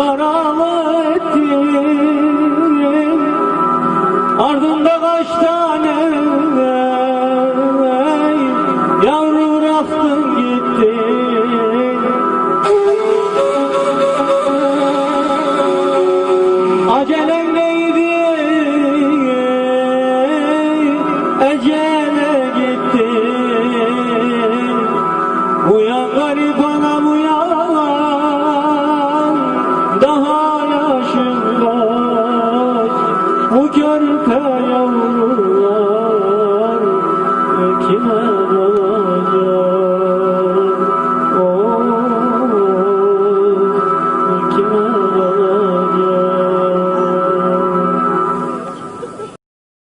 karalı Ardında kaç tane